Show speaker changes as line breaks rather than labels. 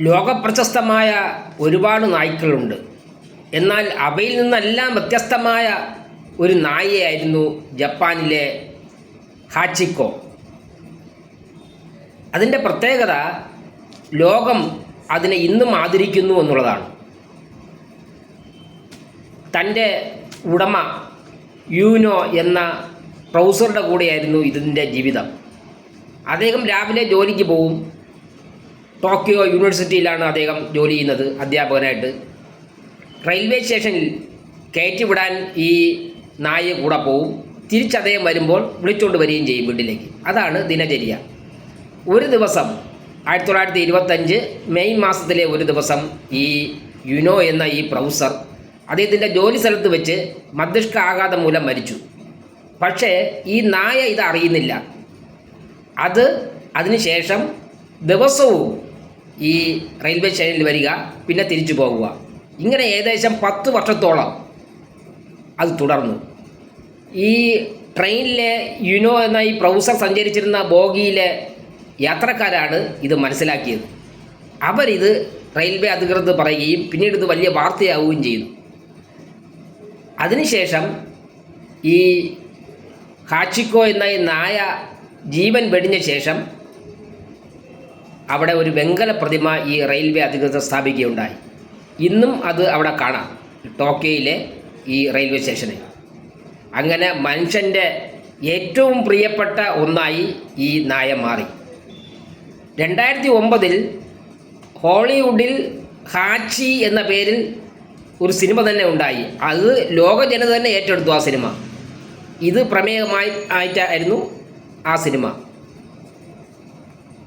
ലോകപ്രശസ്തമായ ഒരുപാട് നായ്ക്കളുണ്ട്. എന്നാൽ അവയിൽ നിന്നെല്ലാം വ്യത്യസ്തമായ ഒരു നായയായിരുന്നു ജപ്പാനിലെ ഹാച്ചിക്കോ. അതിന്റെ പ്രത്യേകത ലോകം അതിനെ ഇന്നും ആദരിക്കുന്നു എന്നുള്ളതാണ്. തന്റെ ഉടമ യൂനോ എന്ന പ്രൗസറുടെ കൂടെയായിരുന്നു ഇതിന്റെ ജീവിതം. അദ്ദേഹം രാവിലെ ജോലിക്ക് പോവും ടോക്കിയോ യൂണിവേഴ്സിറ്റിയിലാണ് അദ്ദേഹം ജോലി ചെയ്യുന്നത് അധ്യാപകനായിട്ട്. റെയിൽവേ സ്റ്റേഷനിൽ കയറ്റിവിടാൻ ഈ നായ കൂടെ പോവും. തിരിച്ച് അദ്ദേഹം വരുമ്പോൾ വിളിച്ചുകൊണ്ട് വരികയും ചെയ്യും വീട്ടിലേക്ക്. അതാണ് ദിനചര്യ. ഒരു ദിവസം ആയിരത്തി തൊള്ളായിരത്തി ഇരുപത്തഞ്ച് മെയ് മാസത്തിലെ ഒരു ദിവസം ഈ യുനോ എന്ന ഈ പ്രൊഫസർ അദ്ദേഹത്തിന്റെ ജോലി സ്ഥലത്ത് വെച്ച് മസ്തിഷ്ക ആഘാതം മൂലം മരിച്ചു. പക്ഷേ ഈ നായ ഇത് അറിയുന്നില്ല. അത് അതിനുശേഷം ദിവസവും ഈ റെയിൽവേ സ്റ്റേഷനിൽ വരിക പിന്നെ തിരിച്ചു പോകുക. ഇങ്ങനെ ഏകദേശം പത്ത് വർഷത്തോളം അത് തുടർന്നു. ഈ ട്രെയിനിലെ യുനോ എന്ന ഈ പ്രൗസർ സഞ്ചരിച്ചിരുന്ന ബോഗിയിലെ യാത്രക്കാരാണ് ഇത് മനസ്സിലാക്കിയത്. അവരിത് റെയിൽവേ അധികൃതർ പറയുകയും പിന്നീട് ഇത് വലിയ വാർത്തയാവുകയും ചെയ്തു. അതിനുശേഷം ഈ ഹാച്ചിക്കോ എന്ന ഈ നായ ജീവൻ വെടിഞ്ഞ ശേഷം അവിടെ ഒരു വെങ്കല പ്രതിമ ഈ റെയിൽവേ അധികൃതർ സ്ഥാപിക്കുകയുണ്ടായി. ഇന്നും അത് അവിടെ കാണാം ടോക്കിയോയിലെ ഈ റെയിൽവേ സ്റ്റേഷനിൽ. അങ്ങനെ മനുഷ്യന്റെ ഏറ്റവും പ്രിയപ്പെട്ട ഒന്നായി ഈ നായ മാറി. രണ്ടായിരത്തി ഒമ്പതിൽ ഹോളിവുഡിൽ ഹാച്ചി എന്ന പേരിൽ ഒരു സിനിമ തന്നെ ഉണ്ടായി. അത് ലോക ജനത തന്നെ ഏറ്റെടുത്തു ആ സിനിമ. ഇത് പ്രമേയമായി ആയിട്ടായിരുന്നു ആ സിനിമ.